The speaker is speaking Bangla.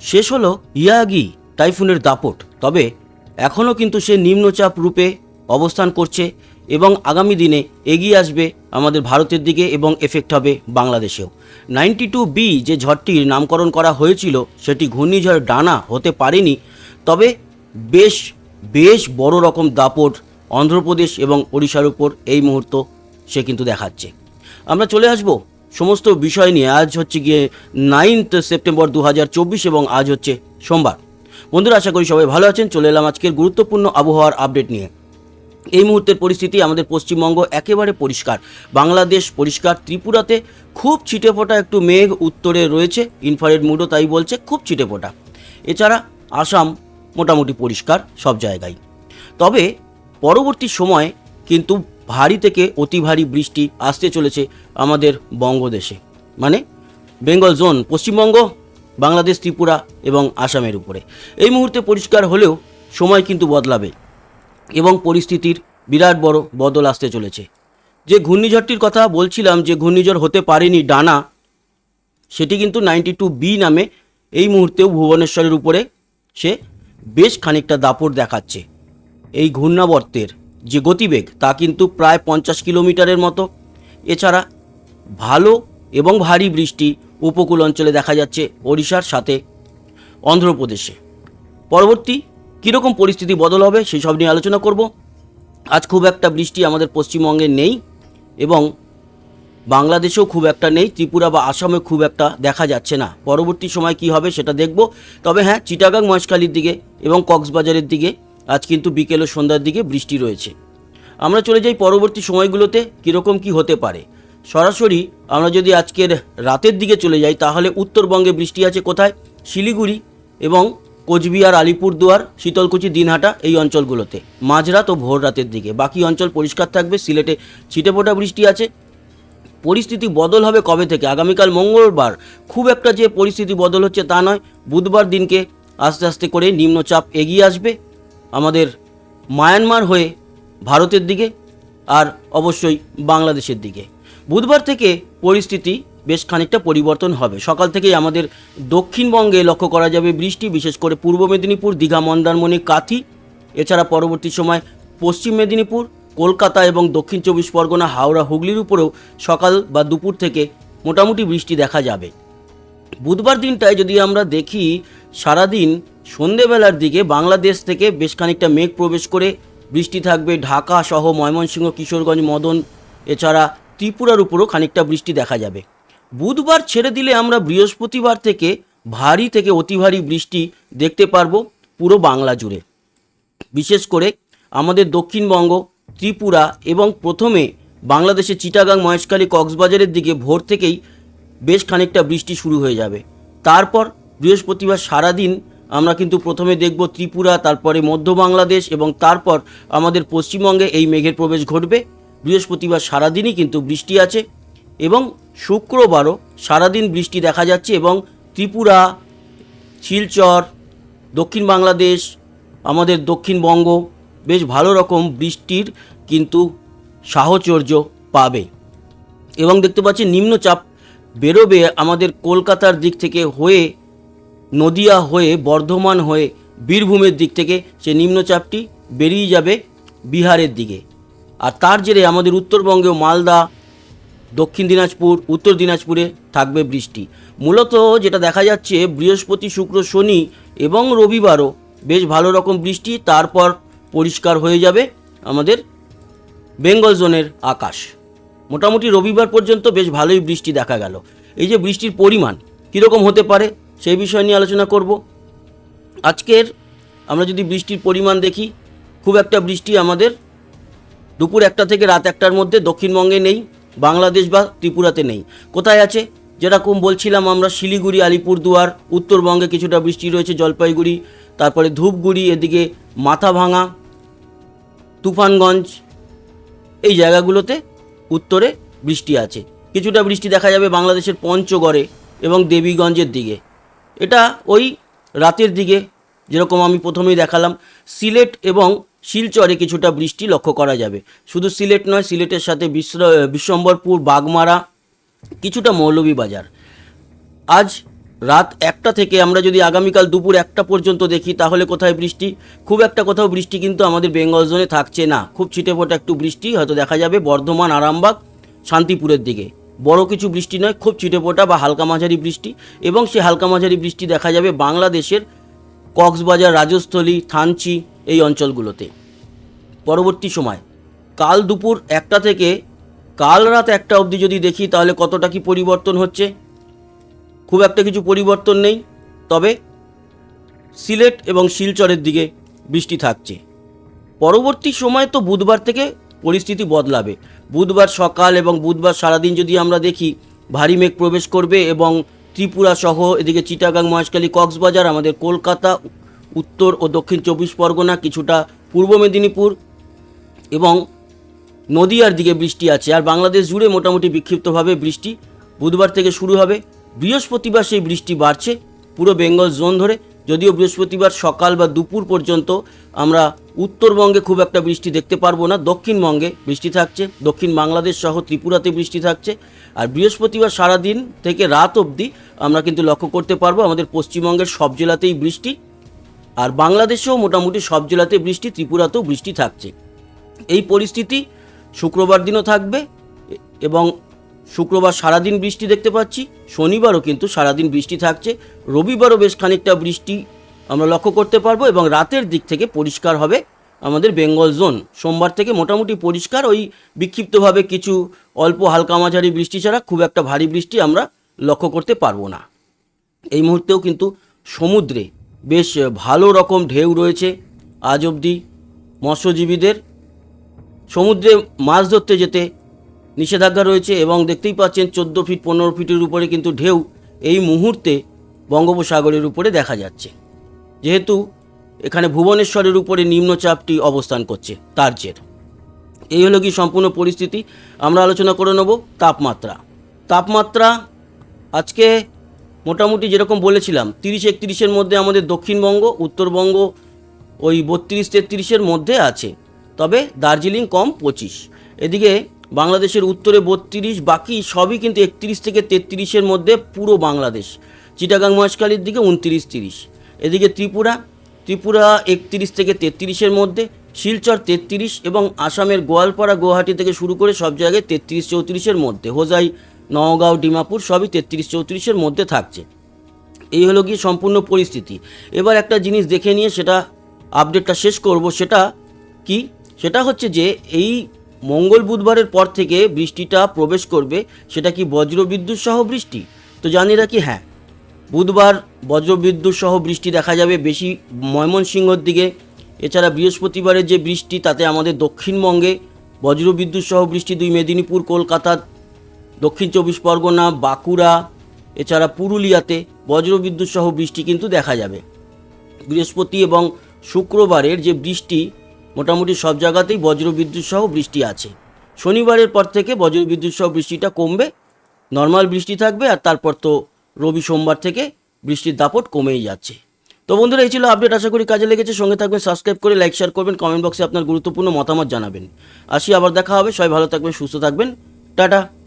শেষ হলো ইয়াগি টাইফুনের দাপট, তবে এখনও কিন্তু সে নিম্নচাপ রূপে অবস্থান করছে এবং আগামী দিনে এগিয়ে আসবে আমাদের ভারতের দিকে এবং এফেক্ট হবে বাংলাদেশেও। নাইনটি টু বি যে ঝড়টির নামকরণ করা হয়েছিল, সেটি ঘূর্ণিঝড় ডানা হতে পারেনি, তবে বেশ বেশ বড় রকম দাপট অন্ধ্রপ্রদেশ এবং ওড়িশার উপর এই মুহূর্ত সে কিন্তু দেখাচ্ছে। আমরা চলে আসব সমস্ত বিষয় নিয়ে আজ হচ্ছে গিয়ে নাইনথ সেপ্টেম্বর দু হাজার চব্বিশ এবং আজ হচ্ছে সোমবার। বন্ধুরা, আশা করি সবাই ভালো আছেন। চলে এলাম আজকের গুরুত্বপূর্ণ আবহাওয়ার আপডেট নিয়ে। এই মুহূর্তের পরিস্থিতি আমাদের পশ্চিমবঙ্গ একেবারে পরিষ্কার। বাংলাদেশ পরিষ্কার, ত্রিপুরাতে খুব ছিটেফোঁটা একটু মেঘ উত্তরে রয়েছে। ইনফারেড মুডও তাই বলছে, খুব ছিটেফোঁটা এছাড়া আসাম মোটামুটি পরিষ্কার সব জায়গায়। তবে পরবর্তী সময় কিন্তু ভারী থেকে অতি ভারী বৃষ্টি আসতে চলেছে আমাদের বঙ্গদেশে। মানে বেঙ্গল জোন, পশ্চিমবঙ্গ, বাংলাদেশ, ত্রিপুরা এবং আসামের উপরে। এই মুহূর্তে পরিষ্কার হলেও সময় কিন্তু বদলাবে এবং পরিস্থিতির বিরাট বড় বদল আসতে চলেছে। যে ঘূর্ণিঝড়টির কথা বলছিলাম, যে ঘূর্ণিঝড় হতে পারেনি ডানা, সেটি কিন্তু নাইনটি টু বি নামে এই মুহূর্তেও ভুবনেশ্বরের উপরে সে বেশ খানিকটা দাপট দেখাচ্ছে। এই ঘূর্ণাবর্তের যে গতিবেগ তা কিন্তু প্রায় পঞ্চাশ কিলোমিটারের মতো। এছাড়া ভালো এবং ভারী বৃষ্টি উপকূল অঞ্চলে দেখা যাচ্ছে ওড়িশার সাথে অন্ধ্রপ্রদেশে। পরবর্তী কীরকম পরিস্থিতি বদল হবে সেই সব নিয়ে আলোচনা করব। আজ খুব একটা বৃষ্টি আমাদের পশ্চিমবঙ্গে নেই এবং বাংলাদেশেও খুব একটা নেই, ত্রিপুরা বা আসামে খুব একটা দেখা যাচ্ছে না। পরবর্তী সময় কি হবে সেটা দেখব। তবে হ্যাঁ চিটাগাং মহেশখালীর দিকে এবং কক্সবাজারের দিকে আজ কিন্তু বিকেল ও সন্ধ্যার দিকে বৃষ্টি রয়েছে। আমরা চলে যাই পরবর্তী সময়গুলোতে, কীরকম কি হতে পারে। সরাসরি আমরা যদি আজকের রাতের দিকে চলে যাই, তাহলে উত্তরবঙ্গে বৃষ্টি আছে কোথায়? শিলিগুড়ি এবং কোচবিহার, আলিপুরদুয়ার, শীতলকুচি, দিনহাটা এই অঞ্চলগুলোতে। মাঝরাত ও ভোর রাতের দিকে। বাকি অঞ্চল পরিষ্কার থাকবে, সিলেটে ছিটেফোঁটা বৃষ্টি আছে। পরিস্থিতি বদল হবে কবে থেকে? আগামীকাল মঙ্গলবার। খুব একটা যে পরিস্থিতি বদল হচ্ছে তা নয়। বুধবার দিনকে আস্তে আস্তে করে নিম্নচাপ এগিয়ে আসবে। আমাদের মায়ানমার হয়ে ভারতের দিকে আর অবশ্যই বাংলাদেশের দিকে। বুধবার থেকে পরিস্থিতি বেশ খানিকটা পরিবর্তন হবে। সকাল থেকেই আমাদের দক্ষিণবঙ্গে লক্ষ্য করা যাবে বৃষ্টি, বিশেষ করে পূর্ব মেদিনীপুর, দীঘা, মন্দারমণি, কাথি। এছাড়া পরবর্তী সময় পশ্চিম মেদিনীপুর, কলকাতা এবং দক্ষিণ চব্বিশ পরগনা, হাওড়া, হুগলির উপরেও সকাল বা দুপুর থেকে মোটামুটি বৃষ্টি দেখা যাবে। বুধবার দিনটায় যদি আমরা দেখি, সারাদিন সন্ধেবেলার দিকে বাংলাদেশ থেকে বেশ খানিকটা মেঘ প্রবেশ করে, বৃষ্টি থাকবে ঢাকা সহ ময়মনসিংহ, কিশোরগঞ্জ, মদন, এছাড়া ত্রিপুরার উপরও খানিকটা বৃষ্টি দেখা যাবে। বুধবার ছেড়ে দিলে আমরা বৃহস্পতিবার থেকে ভারী থেকে অতি ভারী বৃষ্টি দেখতে পারব পুরো বাংলা জুড়ে। বিশেষ করে আমাদের দক্ষিণবঙ্গ, ত্রিপুরা এবং প্রথমে বাংলাদেশের চিটাগাং, মহেশখালী, কক্সবাজারের দিকে ভোর থেকেই বেশ খানিকটা বৃষ্টি শুরু হয়ে যাবে। তারপর বৃহস্পতিবার সারাদিন আমরা কিন্তু প্রথমে দেখব ত্রিপুরা, তারপরে মধ্য বাংলাদেশ এবং তারপর আমাদের পশ্চিমবঙ্গে এই মেঘের প্রবেশ ঘটবে। বৃহস্পতিবার সারাদিনই কিন্তু বৃষ্টি আছে এবং শুক্রবারও সারাদিন বৃষ্টি দেখা যাচ্ছে এবং ত্রিপুরা, শিলচর, দক্ষিণ বাংলাদেশ, আমাদের দক্ষিণবঙ্গ বেশ ভালো রকম বৃষ্টির কিন্তু সাহচর্য পাবে। এবং দেখতে পাচ্ছি নিম্নচাপ বেরোবে আমাদের কলকাতার দিক থেকে হয়ে, নদিয়া হয়ে, বর্ধমান হয়ে, বীরভূমের দিক থেকে সে নিম্নচাপটি বেরিয়ে যাবে বিহারের দিকে। আর তার জেরে আমাদের উত্তরবঙ্গেও মালদা, দক্ষিণ দিনাজপুর, উত্তর দিনাজপুরে থাকবে বৃষ্টি। মূলত যেটা দেখা যাচ্ছে, বৃহস্পতি, শুক্র, শনি এবং রবিবারও বেশ ভালো রকম বৃষ্টি, তারপর পরিষ্কার হয়ে যাবে আমাদের বেঙ্গল জোনের আকাশ। মোটামুটি রবিবার পর্যন্ত বেশ ভালোই বৃষ্টি দেখা গেল। এই যে বৃষ্টির পরিমাণ, কীরকম হতে পারে, সেই বিষয় নিয়ে আলোচনা করব। আজকের আমরা যদি বৃষ্টির পরিমাণ দেখি, খুব একটা বৃষ্টি আমাদের দুপুর একটা থেকে রাত একটার মধ্যে দক্ষিণবঙ্গে নেই, বাংলাদেশ বা ত্রিপুরাতে নেই। কোথায় আছে? যেরকম বলছিলাম আমরা, শিলিগুড়ি, আলিপুরদুয়ার, উত্তরবঙ্গে কিছুটা বৃষ্টি রয়েছে, জলপাইগুড়ি, তারপরে ধূপগুড়ি, এদিকে মাথাভাঙা, তুফানগঞ্জ, এই জায়গাগুলোতে উত্তরে বৃষ্টি আছে। কিছুটা বৃষ্টি দেখা যাবে বাংলাদেশের পঞ্চগড়ে এবং দেবীগঞ্জের দিকে। এটা ওই রাতের দিকে, যেরকম আমি প্রথমেই দেখালাম, সিলেট এবং শিলচরে কিছুটা বৃষ্টি লক্ষ্য করা যাবে। শুধু সিলেট নয়, সিলেটের সাথে বিশ্ব বিশ্বম্বরপুর, বাগমারা, কিছুটা মৌলভীবাজার। আজ রাত একটা থেকে আমরা যদি আগামীকাল দুপুর একটা পর্যন্ত দেখি, তাহলে কোথায় বৃষ্টি? খুব একটা কোথাও বৃষ্টি কিন্তু আমাদের বেঙ্গল জোনে থাকছে না। খুব ছিটেফোঁটা একটু বৃষ্টি, হয়তো দেখা যাবে বর্ধমান, আরামবাগ, শান্তিপুরের দিকে। বড় কিছু বৃষ্টি নয়, খুব ছিটেফোঁটা বা হালকা মাঝারি বৃষ্টি। এবং সেই হালকা মাঝারি বৃষ্টি দেখা যাবে বাংলাদেশের কক্সবাজার, রাজস্থলী, থানচি এই অঞ্চলগুলোতে। পরবর্তী সময়। কাল দুপুর একটা থেকে কাল রাত একটা অবধি যদি দেখি, তাহলে কতটা কি পরিবর্তন হচ্ছে? খুব একটা কিছু পরিবর্তন নেই, তবে সিলেট এবং শিলচরের দিকে বৃষ্টি থাকছে। পরবর্তী সময় তো বুধবার থেকে পরিস্থিতি বদলাবে। বুধবার সকাল এবং বুধবার সারাদিন যদি আমরা দেখি, ভারী মেঘ প্রবেশ করবে এবং ত্রিপুরা সহ এদিকে চিটাগাং, মহেশখালী, কক্সবাজার, আমাদের কলকাতা, উত্তর ও দক্ষিণ চব্বিশ পরগনা কিছুটা পূর্ব মেদিনীপুর এবং নদীয়ার দিকে বৃষ্টি আছে। আর বাংলাদেশ জুড়ে মোটামুটি বিক্ষিপ্তভাবে বৃষ্টি বুধবার থেকে শুরু হবে। বৃহস্পতিবার সেই বৃষ্টি বাড়ছে পুরো বেঙ্গল জোন ধরে। যদিও বৃহস্পতিবার সকাল বা দুপুর পর্যন্ত আমরা উত্তরবঙ্গে খুব একটা বৃষ্টি দেখতে পারব না, দক্ষিণবঙ্গে বৃষ্টি থাকছে, দক্ষিণ বাংলাদেশ সহ ত্রিপুরাতে বৃষ্টি থাকছে। আর বৃহস্পতিবার সারাদিন থেকে রাত অবধি আমরা কিন্তু লক্ষ্য করতে পারব আমাদের পশ্চিমবঙ্গের সব জেলাতেই বৃষ্টি। আর বাংলাদেশেও মোটামুটি সব জেলাতে বৃষ্টি, ত্রিপুরাতেও বৃষ্টি থাকছে। এই পরিস্থিতি শুক্রবার দিনও থাকবে এবং শুক্রবার সারাদিন বৃষ্টি দেখতে পাচ্ছি, শনিবারও কিন্তু সারাদিন বৃষ্টি থাকছে, রবিবারও বেশ খানিকটা বৃষ্টি আমরা লক্ষ্য করতে পারব এবং রাতের দিক থেকে পরিষ্কার হবে আমাদের বেঙ্গল জোন। সোমবার থেকে মোটামুটি পরিষ্কার, ওই বিক্ষিপ্তভাবে কিছু অল্প হালকা মাঝারি বৃষ্টি ছাড়া খুব একটা ভারী বৃষ্টি আমরা লক্ষ্য করতে পারব না। এই মুহূর্তেও কিন্তু সমুদ্রে বেশ ভালো রকম ঢেউ রয়েছে আজ অবধি মৎস্যজীবীদের। সমুদ্রে মাছ ধরতে যেতে নিষেধাজ্ঞা রয়েছে এবং দেখতেই পাচ্ছেন চোদ্দ ফিট, পনেরো ফিটের উপরে কিন্তু ঢেউ এই মুহূর্তে বঙ্গোপসাগরের উপরে দেখা যাচ্ছে। যেহেতু এখানে ভুবনেশ্বরের উপরে নিম্নচাপটি অবস্থান করছে, তার জের। এই হলো কি সম্পূর্ণ পরিস্থিতি? আমরা আলোচনা করে নেব তাপমাত্রা। তাপমাত্রা আজকে মোটামুটি যেরকম বলেছিলাম, তিরিশ একত্রিশের মধ্যে আমাদের দক্ষিণবঙ্গ, উত্তরবঙ্গ ওই বত্রিশ তেত্রিশের মধ্যে আছে। তবে দার্জিলিং কম পঁচিশ। এদিকে বাংলাদেশের উত্তরে বত্রিশ, বাকি সবই কিন্তু একত্রিশ থেকে তেত্রিশের মধ্যে পুরো বাংলাদেশ। চিটাগাং মহেশখালীর দিকে উনত্রিশ, তিরিশ। এদিকে ত্রিপুরা ত্রিপুরা একত্রিশ থেকে তেত্রিশের মধ্যে, শিলচর তেত্রিশ এবং আসামের গোয়ালপাড়া, গুয়াহাটি থেকে শুরু করে সব জায়গায় তেত্রিশ চৌত্রিশের মধ্যে। হোজাই, নওগাঁও, ডিমাপুর সবই তেত্রিশ চৌত্রিশের মধ্যে থাকছে। এই হলো গিয়ে সম্পূর্ণ পরিস্থিতি। এবার একটা জিনিস দেখে নিয়ে সেটা আপডেটটা শেষ করব, সেটা কি? সেটা হচ্ছে যে এই মঙ্গল বুধবারের পর থেকে বৃষ্টিটা প্রবেশ করবে, সেটা কি বজ্রবিদ্যুৎ সহ বৃষ্টি? তো জানি রাখি হ্যাঁ। বুধবার বজ্রবিদ্যুৎ সহ বৃষ্টি দেখা যাবে বেশি ময়মনসিংহর দিকে। এছাড়া বৃহস্পতিবারের যে বৃষ্টি, তাতে আমাদের দক্ষিণবঙ্গে বজ্রবিদ্যুৎ সহ বৃষ্টি দুই মেদিনীপুর, কলকাতা, দক্ষিণ চব্বিশ পরগনা, বাঁকুড়া, এছাড়া পুরুলিয়াতে বজ্রবিদ্যুৎ সহ বৃষ্টি কিন্তু দেখা যাবে। বৃহস্পতি এবং শুক্রবারের যে বৃষ্টি মোটামুটি সব জায়গাতেই বজ্রবিদ্যুৎ সহ বৃষ্টি আছে। শনিবারের পর থেকে বজ্রবিদ্যুৎ সহ বৃষ্টিটা কমবে, নর্মাল বৃষ্টি থাকবে আর তারপর তো রবি সোমবার থেকে বৃষ্টির দাপট কমেই যাচ্ছে। তো বন্ধুরা, এই ছিল আপডেট, আশা করি কাজে লেগেছে। সঙ্গে থাকবেন, সাবস্ক্রাইব করে, লাইক, শেয়ার করবেন, কমেন্ট বক্সে আপনার গুরুত্বপূর্ণ মতামত জানাবেন। আসি, আবার দেখা হবে। সবাই ভালো থাকবেন, সুস্থ থাকবেন। টাটা।